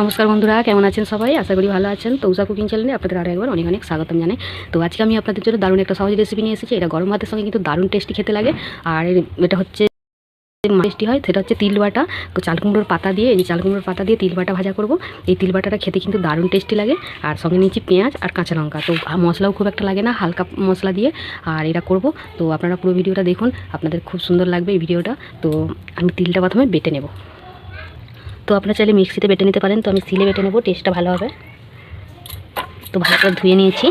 নমস্কার বন্ধুরা, কেমন আছেন সবাই? আশা করি ভালো আছেন। তো উষা কুকিং চ্যানেলে আপনাদের আরও একবার অনেক অনেক স্বাগতম জানাই। তো আজকে আমি আপনাদের জন্য দারুণ একটা সহজ রেসিপি নিয়ে এসেছি। এটা গরম ভাতের সঙ্গে কিন্তু দারুণ টেস্টি খেতে লাগে। আর এটা হচ্ছে টেস্টি হয়, সেটা হচ্ছে তিল বাটা। তো চাল কুমড়োর পাতা দিয়ে, এই চাল কুমড়োর পাতা দিয়ে তিল বাটা ভাজা করব। এই তিল বাটাটা খেতে কিন্তু দারুণ টেস্টি লাগে। আর সঙ্গে নিয়েছি পেঁয়াজ আর কাঁচা লঙ্কা। তো মশলাও খুব একটা লাগে না, হালকা মশলা দিয়ে। আর এটা করব। তো আপনারা পুরো ভিডিওটা দেখুন। আপনাদের খুব সুন্দর লাগবে এই ভিডিওটা। তো আমি তিলটা প্রথমে বেটে নেব। তো আপনারা চাইলে মিক্সিতে বেটে নিতে পারেন। তো আমি সিলে বেটে নেব, টেস্টটা ভালো হবে। তো ভালো করে ধুয়ে নিয়েছি।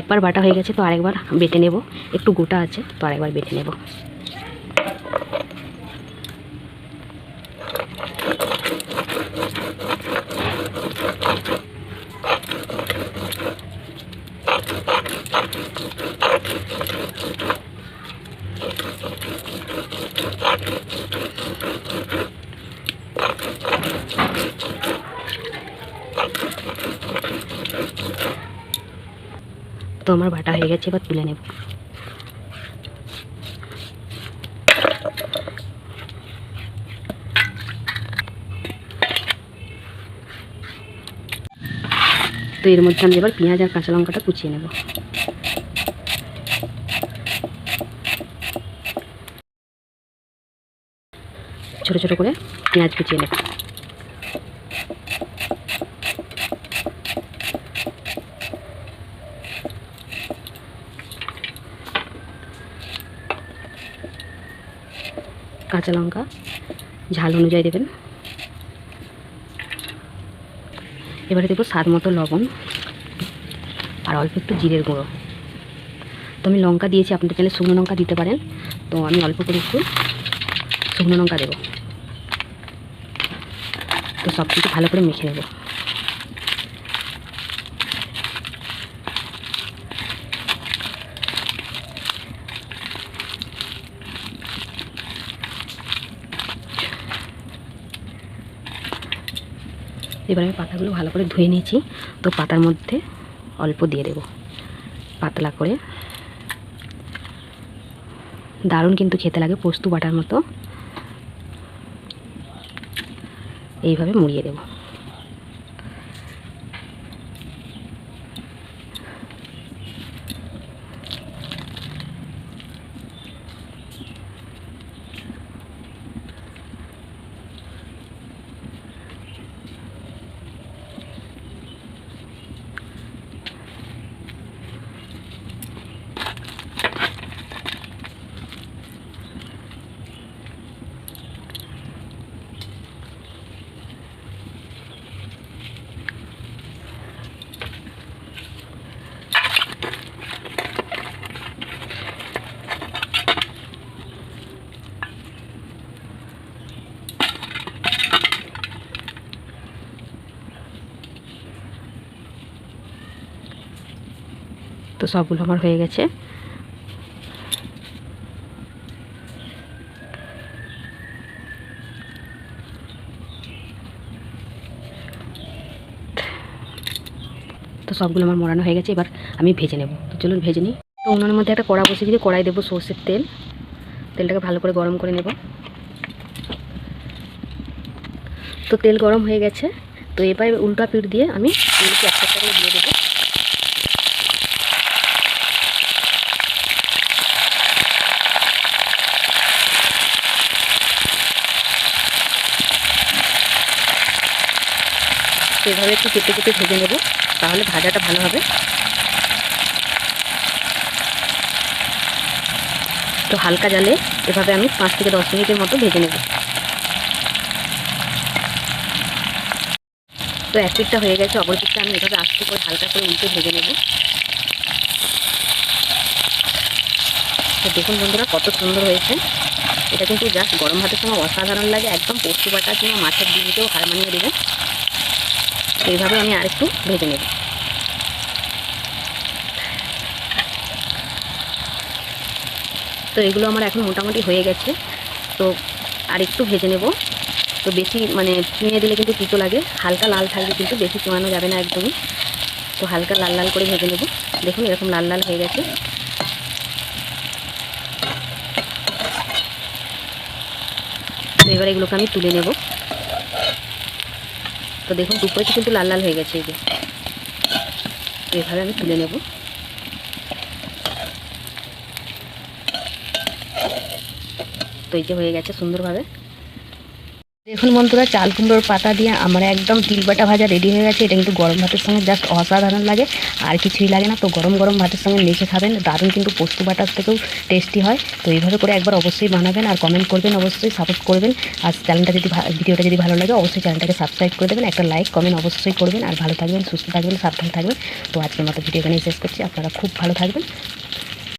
একবার বাটা হয়ে গেছে, তো আরেকবার বেটে নেব। একটু গোটা আছে, তো আরেকবার বেটে নেব। তো আমার বাটা হয়ে গেছে, এবার তুলে নেব। তো এর মধ্যে আমি এবার পেঁয়াজ আর কাঁচা লঙ্কাটা কুচিয়ে নেব। ছোট ছোট করে পেঁয়াজ কুচিয়ে নেব। কাঁচা লঙ্কা, ঝাল অনুযায়ী দেবেন। এবারে দেবো স্বাদ মতো লবণ আর অল্প একটু জিরের গুঁড়ো। তো আমি লঙ্কা দিয়েছি, আপনাদের চাইলে শুকনো লঙ্কা দিতে পারেন। তো আমি অল্প করে একটু শুকনো লঙ্কা দেবো। তো সব কিছু ভালো করে মেখে নেব। এবার আমি পাতাগুলো ভালো করে ধুয়ে নিয়েছি। তো পাতার মধ্যে অল্প দিয়ে দেব। পাতলা করে। দারুণ কিন্তু খেতে লাগে পোস্ত বাটার মতো। এইভাবে মুড়িয়ে দেব। তো সবগুলো আমার হয়ে গেছে। তো সবগুলো আমার মোড়ানো হয়ে গেছে, এবার আমি ভেজে নেব। তো চলুন ভেজে নিই। তো উনুনের মধ্যে একটা কড়া বসিয়ে দিয়ে কড়াই দেবো সর্ষের তেল। তেলটাকে ভালো করে গরম করে নেব। তো তেল গরম হয়ে গেছে। তো এবার উল্টা পিঠ দিয়ে আমি তেলকে একটা করে দিয়ে দেবো। এভাবে একটু কেটে কেটে ভেজে নেব, তাহলে ভাজাটা ভালো হবে। তো হালকা জালে এভাবে আমি পাঁচ থেকে দশ মিনিটের মতো ভেজে নেব। তো এক পিঠটা হয়ে গেছে, অপর পিঠটা আমি এভাবে আস্তে করে হালকা করে উল্টে ভেজে নেব। তো দেখুন বন্ধুরা কত সুন্দর হয়েছে। এটা কিন্তু জাস্ট গরম ভাতের সময় অসাধারণ লাগে, একদম পোস্ত বাটা কিংবা মাছের ডিমকেও হার মানিয়ে দেবেন এইভাবে আমি আরেকটু ভেজে নেব। তো এগুলো আমার এখন মোটামুটি হয়ে গেছে। তো আর একটু ভেজে নেব। তো বেশি মানে চুঁয়ে দিলে কিন্তু তিতো লাগে। হালকা লাল থাকবে কিন্তু বেশি চুয়ানো যাবে না একদমই। তো হালকা লাল লাল করে ভেজে নেব। দেখুন এরকম লাল লাল হয়ে গেছে। তো এবার এগুলোকে আমি তুলে নেব। তো দেখুন দুপুরে কিন্তু লাল লাল হয়ে গেছে এই যে। এভাবে আমি তুলে নেব। তো এই যে হয়ে গেছে সুন্দরভাবে। দেখুন বন্ধুরা, চাল কুমড়োর পাতা দিয়ে আমার একদম তিলবাটা ভাজা রেডি হয়ে গেছে। এটা কিন্তু গরম ভাতের সঙ্গে জাস্ট অসাধারণ লাগে, আর কিছুই লাগে না। তো গরম গরম ভাতের সঙ্গে মেখে খাবেন, দারুণ কিন্তু পোস্ত বাটার থেকেও টেস্টি হয়। তো এইভাবে করে একবার অবশ্যই বানাবেন আর কমেন্ট করবেন, অবশ্যই সাপোর্ট করবেন। আর চ্যানেলটা যদি ভিডিওটা যদি ভালো লাগে, অবশ্যই চ্যানেলটাকে সাবস্ক্রাইব করে দেবেন, একটা লাইক কমেন্ট অবশ্যই করবেন। আর ভালো থাকবেন, সুস্থ থাকবেন, সাবধান থাকবেন। তো আজকের মতো ভিডিও এখানেই শেষ করছি। আপনারা খুব ভালো থাকবেন।